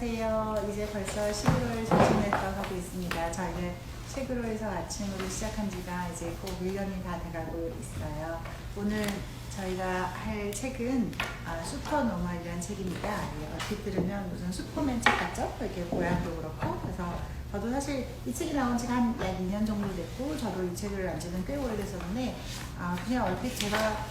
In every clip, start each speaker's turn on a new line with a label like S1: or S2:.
S1: 안녕하세요. 이제 벌써 11월 중순에 들어가고 있습니다. 저희는 책으로 해서 아침으로 시작한 지가 이제 꼭 1년이 다 돼가고 있어요. 오늘 저희가 할 책은 아, 슈퍼노멀이라는 책입니다. 예, 얼핏 들으면 무슨 슈퍼맨 책 같죠? 이렇게 모양도 그렇고. 그래서 저도 사실 이 책이 나온 지가 한 약 2년 정도 됐고, 저도 이 책을 안 지는 꽤 오래됐었는데, 아, 그냥 얼핏 제가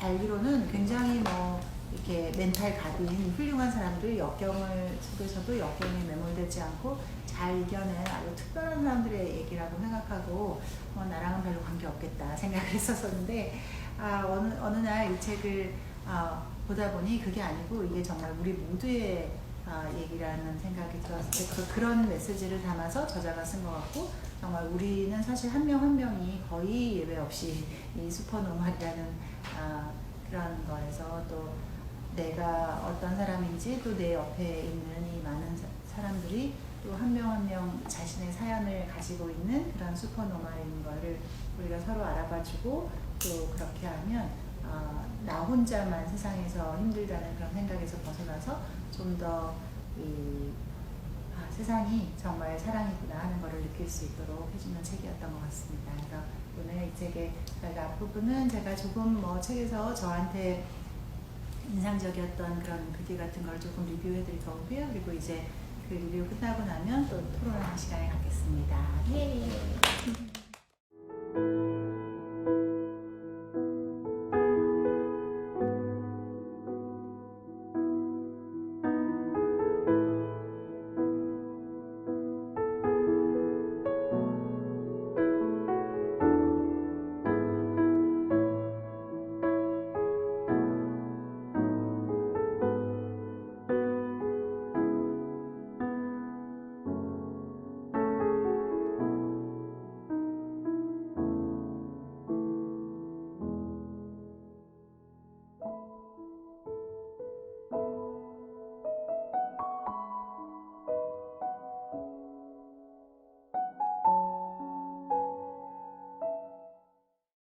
S1: 알기로는 굉장히 뭐 이렇게 멘탈 갑인 훌륭한 사람들 역경을 속에서도 역경에 매몰되지 않고 잘 이겨낸 아주 특별한 사람들의 얘기라고 생각하고 뭐 나랑은 별로 관계 없겠다 생각을 했었었는데 아, 어느 어느 날 이 책을 아, 보다 보니 그게 아니고 이게 정말 우리 모두의 아, 얘기라는 생각이 들었을 때 그- 그런 메시지를 담아서 저자가 쓴 것 같고 정말 우리는 사실 한 명한 명이 거의 예외 없이 이 슈퍼노멀이라는 아, 그런 거에서 또 내가 어떤 사람인지 또 내 옆에 있는 이 많은 사- 사람들이 또 한 명 한 명 자신의 사연을 가지고 있는 그런 슈퍼노멀인 거를 우리가 서로 알아봐주고 또 그렇게 하면 어, 나 혼자만 세상에서 힘들다는 그런 생각에서 벗어나서 좀더이 아, 세상이 정말 사랑이구나 하는 것을 느낄 수 있도록 해주는 책이었던 것 같습니다. 그래서 오늘 이 책의 앞부분은 제가 조금 뭐 책에서 저한테 인상적이었던 그런 글귀 같은 걸 조금 리뷰해 드릴 거고요. 그리고 이제 그 리뷰 끝나고 나면 또 토론하는 시간을 갖겠습니다. 예.